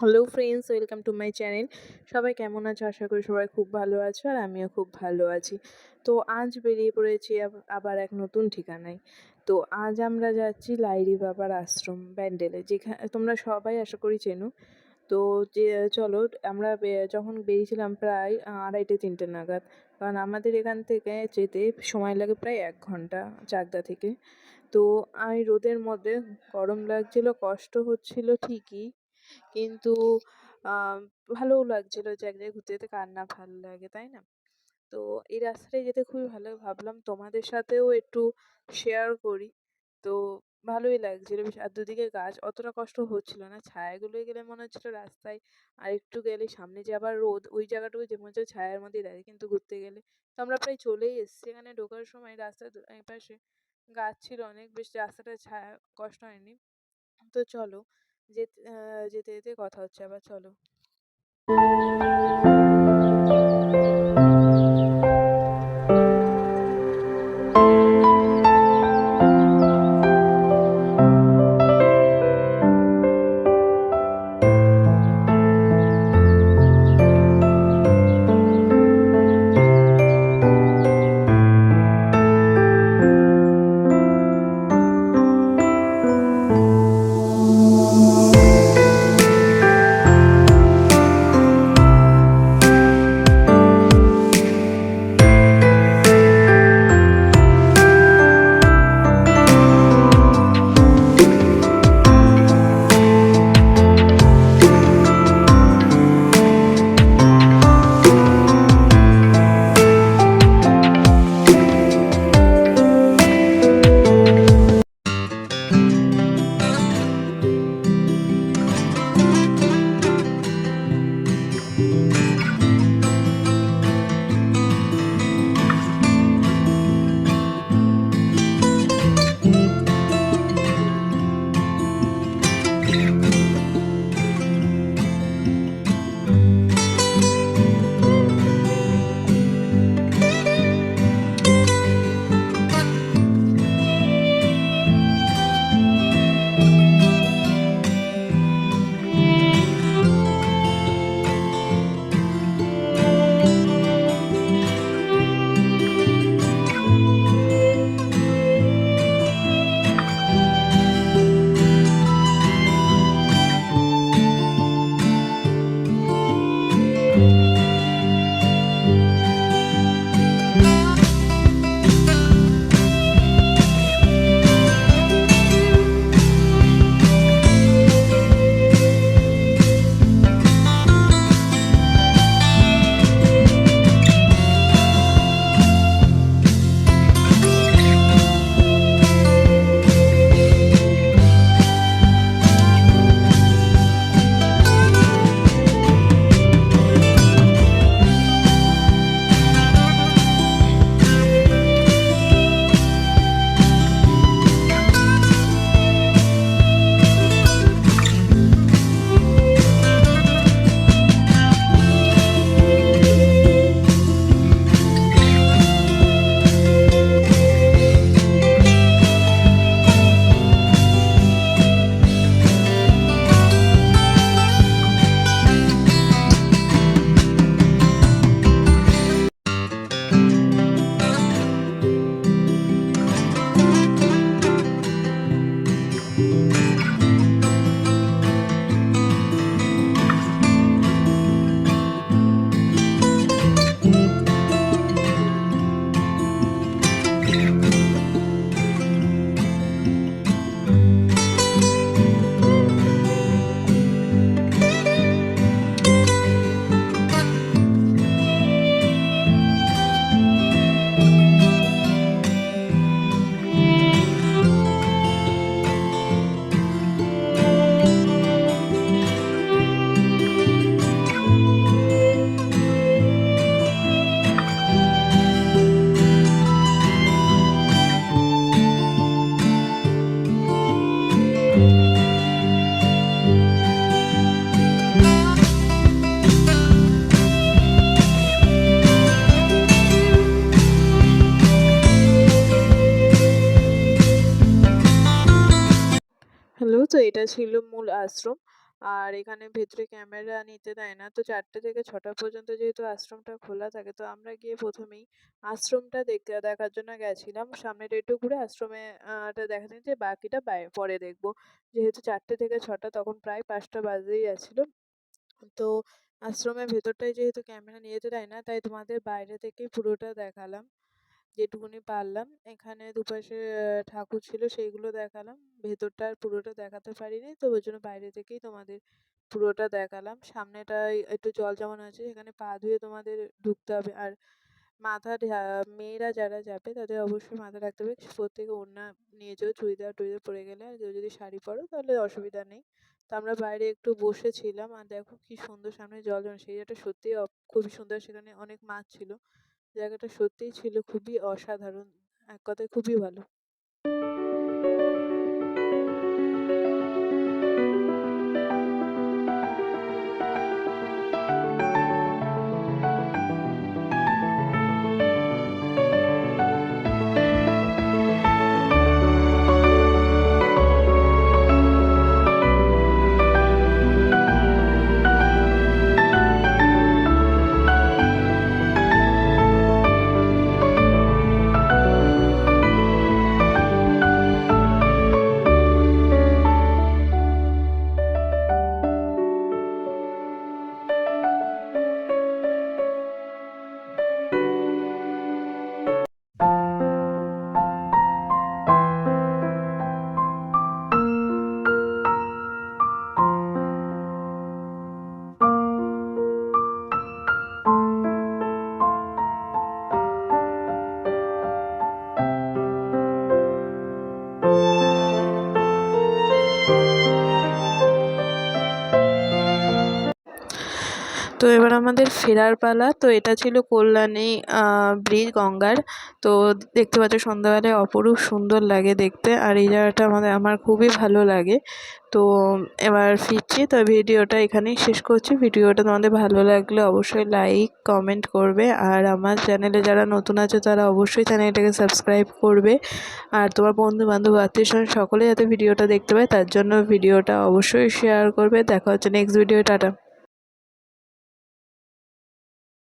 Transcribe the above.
Hello friends welcome to my channel সবাই কেমন আছো? আশা করি সবাই খুব ভালো আছো আর আমিও খুব ভালো আছি। তো আজ বেরিয়ে পড়েছি আব- আবার এক নতুন ঠিকানায়। তো আজ আমরা যাচ্ছি লাইরি বাবার আশ্রম ব্যান্ডেলে যেখানে তোমরা সবাই আশা করি চেনো। তো যে, চলো আমরা যখন বেরিয়েছিলাম প্রায় আড়াইটে তিনটে নাগাদ, কারণ আমাদের এখান থেকে যেতে সময় লাগে প্রায় এক ঘণ্টা চাকদা থেকে। তো আমি রোদের মধ্যে গরম লাগছিল, কষ্ট হচ্ছিল ঠিকই কিন্তু ভালোও লাগছিল যে, এক জায়গায় ঘুরতে যেতে, কার না ভালো লাগে, তাই না? তো এই রাস্তাটায় যেতে খুবই ভালো ভাবলাম, তোমাদের সাথেও একটু শেয়ার করি। তো ভালোই লাগছিল, বেশ আর দুদিকে গাছ অতটা কষ্ট হচ্ছিল না ছায়াগুলোয় গেলে মনে হচ্ছিল রাস্তায় আর একটু গেলে সামনে যে আবার রোদ, ওই জায়গাটুকু যে মনে হচ্ছে ছায়ার মধ্যেই দাঁড়িয়ে কিন্তু ঘুরতে গেলে। তো আমরা প্রায় চলেই এসেছি, এখানে ঢোকার সময় রাস্তার পাশে গাছ ছিল অনেক, বেশ রাস্তাটা ছায়া কষ্ট হয়নি। তো চলো যেতে যেতে কথা হচ্ছে আবার চলো। এটা ছিল মূল আশ্রম। আর এখানে ভেতরে ক্যামেরা নিতে দেয় না। তো চারটে থেকে ছটা পর্যন্ত যেহেতু আশ্রমটা খোলা থাকে, তো আমরা গিয়ে প্রথমেই আশ্রমটা দেখতে দেখার জন্য গেছিলাম। সামনেটা একটু ঘুরে আশ্রমে দেখা যে বাকিটা পরে দেখব। যেহেতু চারটে থেকে ছটা, তখন প্রায় পাঁচটা বাজতেই যাচ্ছিল। তো আশ্রমের ভেতরটায় যেহেতু ক্যামেরা নিয়ে যেতে দেয় না, তাই তোমাদের বাইরে থেকেই পুরোটা দেখালাম। যেটুকুনি পারলাম। এখানে দুপাশে ঠাকুর ছিল, সেইগুলো দেখালাম। ভেতরটা আর পুরোটা দেখাতে পারিনি, তো ওই জন্য বাইরে থেকেই তোমাদের পুরোটা দেখালাম। সামনেটায় একটু জল জমানো আছে, সেখানে পা ধুয়ে তোমাদের ঢুকতে হবে। আর মাথা মেয়েরা যারা যাবে, তাদের অবশ্যই মাথা রাখতে হবে। প্রত্যেকে ওড়না নিয়ে যেও, চুড়িদার টুড়িদার পরে গেলে আর কেউ যদি শাড়ি পরো, তাহলে অসুবিধা নেই। তো আমরা বাইরে একটু বসেছিলাম, আর দেখো কি সুন্দর সামনে জল জমে, সেই জায়গাটা সত্যিই খুবই সুন্দর, সেখানে অনেক মাছ ছিল। জায়গাটা সত্যিই ছিল খুবই অসাধারণ। এক কথায় খুবই ভালো। তো এবার আমাদের ফেরার পালা, তো এটা ছিল কল্যাণী ব্রিজ, গঙ্গার। তো দেখতে পাচ্ছ সন্ধ্যাবেলায় অপরূপ সুন্দর লাগে দেখতে, আর এই জায়গাটা আমাদের, আমার খুবই ভালো লাগে। তো এবার ফিরছি, তো ভিডিওটা এখানেই শেষ করছি। ভিডিওটা তোমাদের ভালো লাগলে অবশ্যই লাইক, কমেন্ট করবে, আর আমার চ্যানেলে যারা নতুন আছে তারা অবশ্যই চ্যানেলটাকে সাবস্ক্রাইব করবে। আর তোমার বন্ধু বান্ধব আত্মীয় স্বজন সকলে যাতে ভিডিওটা দেখতে পায়, তার জন্য ভিডিওটা অবশ্যই শেয়ার করবে। দেখা হচ্ছে নেক্সট ভিডিও টাটা।